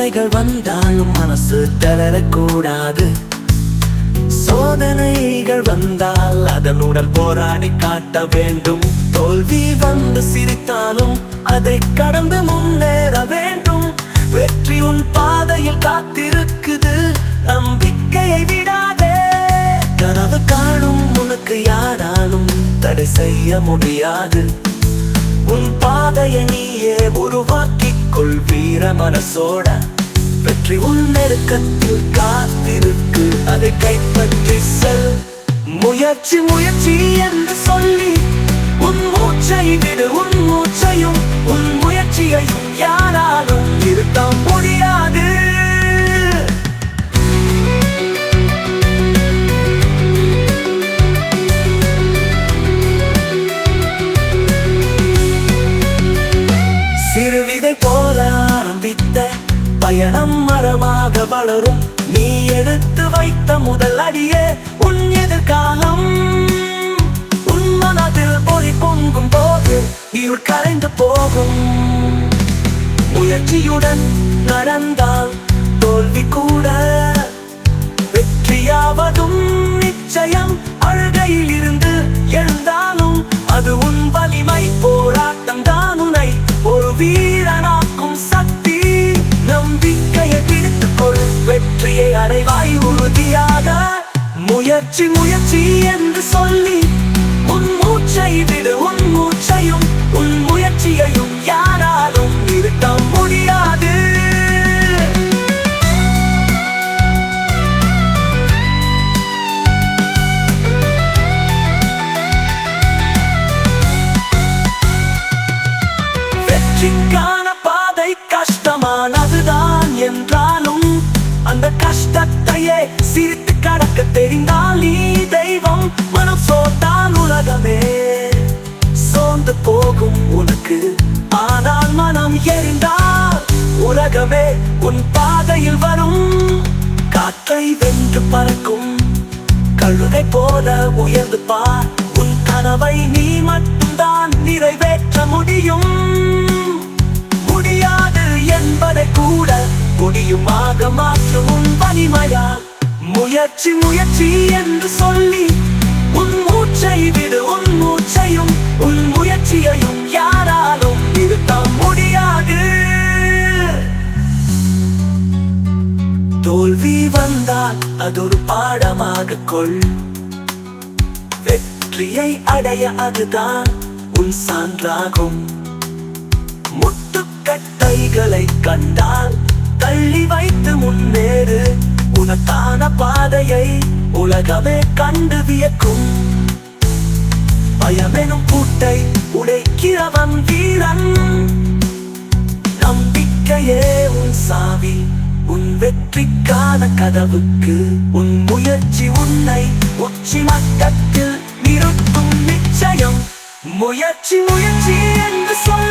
தடைகள் வந்தாலும் மனசு தளரக்கூடாது. சோதனைகள் வந்தால் அதனுடன் போராடி காட்ட வேண்டும். தோல்வி வந்து சிரித்தாலும் அதை கடந்து முன்னேற வேண்டும். வெற்றி உன் பாதையில் காத்திருக்குது. நம்பிக்கையை விடாதே. கனவு காணும் உனக்கு யாராலும் தடை செய்ய முடியாது. உன் பாதையை நீயே உருவாக்கிக் கொள் வீர மனசோட. வெற்றி உள் நெருக்கத்தில் காத்திருக்கு. அதை கைப்பற்றி செல். முயற்சி முயற்சி என்று சொல்லி உன் மூச்சை விடு உன் மூச்சையும் உன் முயற்சியையும் யாராலும் நிறுத்த மரமாக வளரும். நீ எடுத்து வைத்த முதல் அடியே உன் எதிர்காலம். உன் மனதில் பொறி பொங்கும் போது இருள் கரைந்து போகும். முயற்சியுடன் நடந்தால் தோல்வி கூட அடைவாய் உறுதியாக முயற்சி முயற்சி என்று சொல்லி உன் மூச்சை விடு உன் மூச்சையும் உன் முயற்சியையும் யாராலும் நிறுத்த முடியாது. வெற்றிக்கான கஷ்டத்தையே சிரித்து கடக்க தெரிந்தால் நீ தெய்வம். மனம் சோர்ந்தால் உலகமே. சோர்ந்து போகும் உனக்கு. ஆனால் மனம் எரிந்தால் உலகமே உன் பாதையில் வரும். காற்றை வென்று பறக்கும். கழுதை போல உயர்ந்து பார். உன் கனவை நீ மட்டும்தான் நிறைவேற்ற முடியுமாக மாற்றும் உன் வலிமையா? முயற்சி முயற்சி என்று சொல்லி உன் மூச்சை விடு உன் மூச்சையும் உன் முயற்சியையும் யாராலும் நிறுத்த முடியாது. தோல்வி வந்தால் அது ஒரு பாடமாக கொள். வெற்றியை அடைய அதுதான் உன் சான்றாகும். முட்டுக்கட்டைகளை கண்டால் தள்ளி வைத்து முன்னேறு. உனக்கான பாதையை உலகமே கண்டு வியக்கும். பயமெனும் கூட்டை உடைக்கிறவன் வீரன். நம்பிக்கையே உன் சாவி உன் வெற்றிக்கான கதவுக்கு. உன் முயற்சி உன்னை உச்சி மட்டத்தில் நிறுத்தும் நிச்சயம். முயற்சி முயற்சி என்று சொல்ல